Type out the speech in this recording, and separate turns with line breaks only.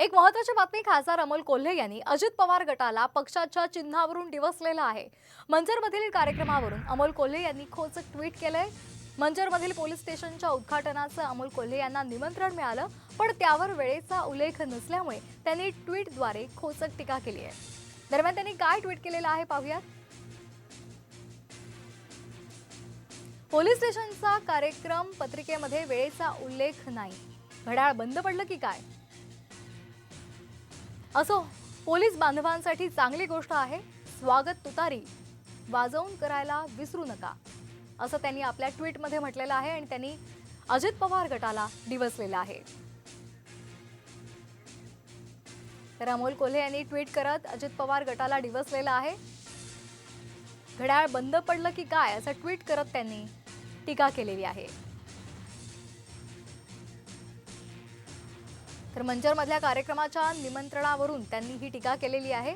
एक महत्वाची बातमी खासदार अमोल कोल्हे यांनी अजित पवार गटाला पक्षाच्या चिन्हावरून डिवसलेला आहे. मंजरमधील कार्यक्रमावरून अमोल कोल्हे यांनी खोचक ट्विट केलंय. मंजरमधील पोलीस स्टेशनच्या उद्घाटनाचं अमोल कोल्हे यांना निमंत्रण मिळालं पण त्यावर वेळेचा उल्लेख नसल्यामुळे त्यांनी ट्विटद्वारे खोचक टीका केली आहे. दरम्यान त्यांनी काय ट्विट केलेलं आहे पाहूयात. पोलीस स्टेशनचा कार्यक्रम पत्रिकेमध्ये वेळेचा उल्लेख नाही. घड्याळ बंद पडलं की काय? असो पोलीस बांधवांसाठी चांगली गोष्ट आहे स्वागत तुतारी वाजवून करायला विसरू नका असं त्यांनी आपल्या ट्विटमध्ये म्हटलेलं आहे आणि त्यांनी अजित पवार गटाला दिवसलेलं आहे. तर अमोल कोल्हे यांनी ट्विट करत अजित पवार गटाला दिवसलेलं आहे. घड्याळ बंद पडलं की काय असं ट्विट करत त्यांनी टीका केलेली आहे. तर मंचरमधल्या कार्यक्रमाच्या निमंत्रणावरून त्यांनी ही टीका केलेली आहे.